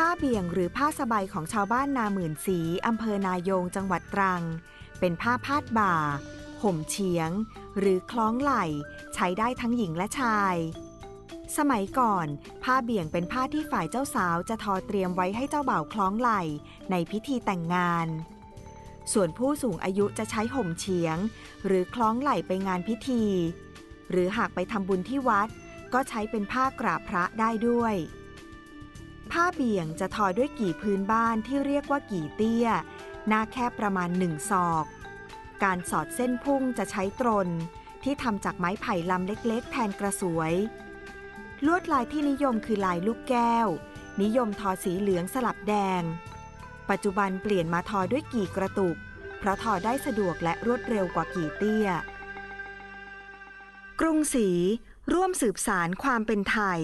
ผ้าเบี่ยงหรือผ้าสบายของชาวบ้านนาหมื่นสีอำเภอนายงจังหวัดตรัง เป็นผ้าพาดบ่า ห่มเฉียง หรือคล้องไหล่ ใช้ได้ทั้งหญิงและชาย สมัยก่อน ผ้าเบี่ยงเป็นผ้าที่ฝ่ายเจ้าสาวจะทอเตรียมไว้ให้เจ้าบ่าวคล้องไหล่ในพิธีแต่งงาน ส่วนผู้สูงอายุจะใช้ห่มเฉียง หรือคล้องไหล่ไปงานพิธี หรือหากไปทำบุญที่วัด ก็ใช้เป็นผ้ากราบพระได้ด้วย ผ้าเบี่ยงจะทอด้วยกี่พื้นบ้านที่เรียกว่ากี่เตี้ย หน้าแค่ประมาณหนึ่งศอก การสอดเส้นพุ่งจะใช้ตรน ที่ทำจากไม้ไผ่ลำเล็กๆ แทนกระสวย ลวดลายที่นิยมคือลายลูกแก้ว นิยมทอสีเหลืองสลับแดง ปัจจุบันเปลี่ยนมาทอด้วยกี่กระตุก เพราะทอได้สะดวกและรวดเร็วกว่ากี่เตี้ย กรุงศรีร่วมสืบสารความเป็นไทย